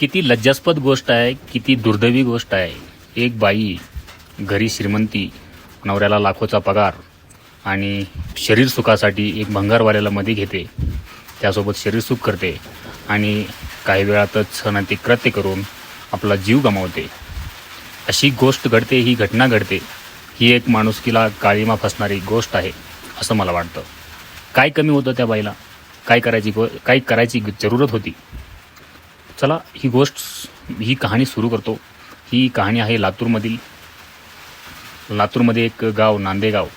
किती लज्जास्पद गोष्ट आहे किती दुर्दैवी गोष्ट आहे. एक बाई घरी श्रीमंती नवऱ्याला लाखोचा पगार आणि शरीर सुखासाठी एक भंगारवाल्याला मध्ये घेते. त्यासोबत शरीर सुख करते आणि काही वेळातच अनंती कृत्य करून आपला जीव गमावते. अशी गोष्ट घडते ही घटना घडते. ही एक माणुसकीला काळीमा फसणारी गोष्ट आहे असं मला वाटतं. काय कमी होतं त्या बाईला? काय करायची गो काय करायची जरूरत होती? चला ही गोष्ट ही कहाणी सुरू करतो. ही कहाणी आहे लातूरमधील लातूरमध्ये एक गाव नांदेगाव.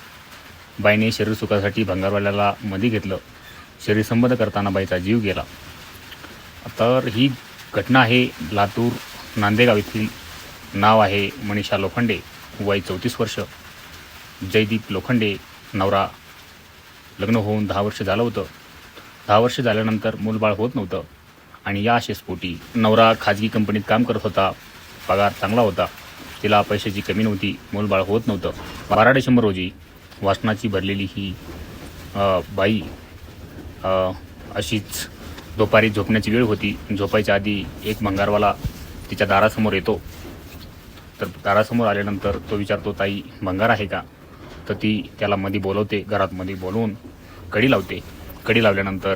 बाईने शरीर सुखासाठी भंगारवाल्याला मध्ये घेतलं. शरीर संबंध करताना बाईचा जीव गेला. तर ही घटना आहे लातूर नांदेगाव येथील. नाव आहे मनीषा लोखंडे वय चौतीस वर्ष. जयदीप लोखंडे नवरा. लग्न होऊन दहा वर्ष झालं होतं. दहा वर्ष झाल्यानंतर मूलबाळ होत नव्हतं. आणि या आशेस्पोटी नवरा खाजगी कंपनीत काम करत होता. पगार चांगला होता. तिला पैशाची कमी नव्हती. मूलबाळ होत नव्हतं. बारा डिसेंबर रोजी वासनाची भरलेली ही बाई अशीच दुपारी झोपण्याची वेळ होती. झोपायच्या आधी एक भंगारवाला तिच्या दारासमोर येतो. तर दारासमोर आल्यानंतर तो विचारतो ताई भंगार आहे का? तर ती त्याला मध्ये बोलवते. घरात मध्ये बोलवून कडी लावते. कडी लावल्यानंतर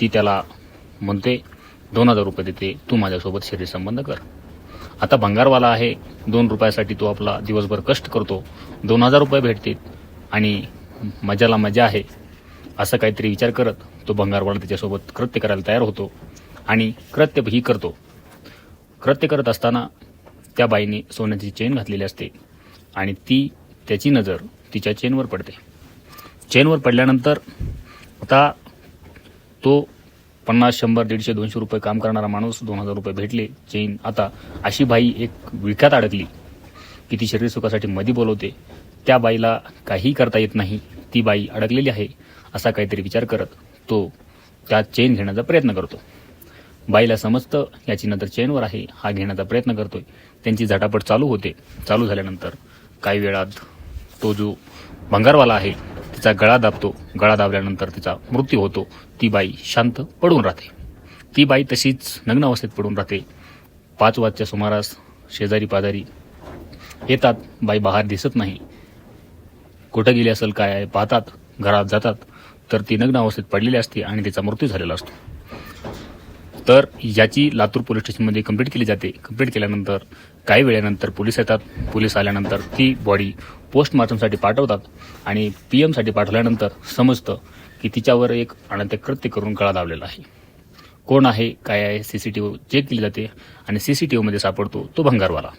ती त्याला म्हणते दोन हजार रुपये देते. तू माझ्यासोबत शरीर संबंध कर. आता भंगारवाला आहे. दोन रुपयासाठी तो आपला दिवसभर कष्ट करतो. दोन हजार रुपये भेटतील. आणि मजाला मजा आहे. असं काहीतरी विचार करत तो भंगारवाला त्याच्यासोबत कृत्य करायला तयार होतो. आणि कृत्य ही करतो. कृत्य करत असताना त्या बाईने सोन्याची चेन घातलेली असते. आणि ती त्याची नजर तिच्या चेनवर पडते. चेनवर पडल्यानंतर आता तो पन्नास शंभर दीडशे दोनशे रुपये काम करणारा माणूस दोन हजार रुपये भेटले. चेन आता अशी बाई एक विळख्यात अडकली. की ती शरीर सुखासाठी मधी बोलवते. त्या बाईला काही करता येत नाही. ती बाई अडकलेली आहे असा काहीतरी विचार करत तो त्या चेन घेण्याचा प्रयत्न करतो. बाईला समजतं याची नंतर चेनवर आहे हा घेण्याचा प्रयत्न करतोय. त्यांची झटापट चालू होते. चालू झाल्यानंतर काही वेळात तो जो भंगारवाला आहे तिचा गळा दाबतो. गळा दाबल्यानंतर तिचा मृत्यू होतो. ती बाई शांत पडून राहते. ती बाई तशीच नग्न अवस्थेत पडून राहते. पाच वाजच्या सुमारास शेजारी पाजारी येतात. बाई बाहेर दिसत नाही. कुठं गेली असेल काय आहे पाहतात. घरात जातात. तर ती नग्न अवस्थेत पडलेली असते आणि तिचा मृत्यू झालेला असतो. तर याची लातूर पोलीस स्टेशनमध्ये कंप्लीट केली जाते. कंप्लीट केल्यानंतर काही वेळेनंतर पोलीस येतात. पोलीस आल्यानंतर ती बॉडी पोस्टमार्टमसाठी पाठवतात आणि पी एमसाठी पाठवल्यानंतर समजतं की तिच्यावर एक अनंत्य कृत्य करून गळा दाबलेला आहे. कोण आहे काय आहे C C T V check केली जाते आणि सी सी टी व्हीमध्ये सापडतो तो भंगारवाला.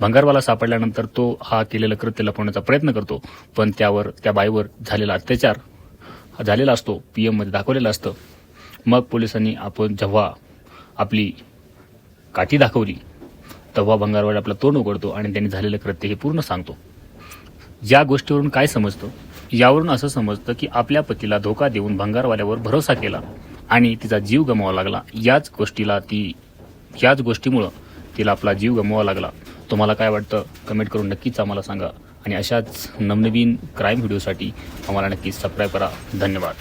भंगारवाला सापडल्यानंतर तो हा केलेलं कृत्य लपवण्याचा प्रयत्न करतो पण त्यावर त्या बाईवर झालेला अत्याचार झालेला असतो पी एममध्ये दाखवलेला असतं. मग पोलिसांनी आपण जेव्हा आपली काठी दाखवली तेव्हा भंगारवाडा आपला तोंड उघडतो आणि त्यांनी झालेलं कृत्य हे पूर्ण सांगतो. या गोष्टीवरून काय समजतं? यावरून असं समजतं की आपल्या पतीला धोका देऊन भंगारवाल्यावर भरोसा केला आणि तिचा जीव गमवावा लागला. याच गोष्टीला ती याच गोष्टीमुळं तिला आपला जीव गमवावा लागला. तुम्हाला काय वाटतं? कमेंट करून नक्कीच आम्हाला सांगा. आणि अशाच नवनवीन क्राईम व्हिडिओसाठी आम्हाला नक्कीच सबस्क्राईब करा. धन्यवाद.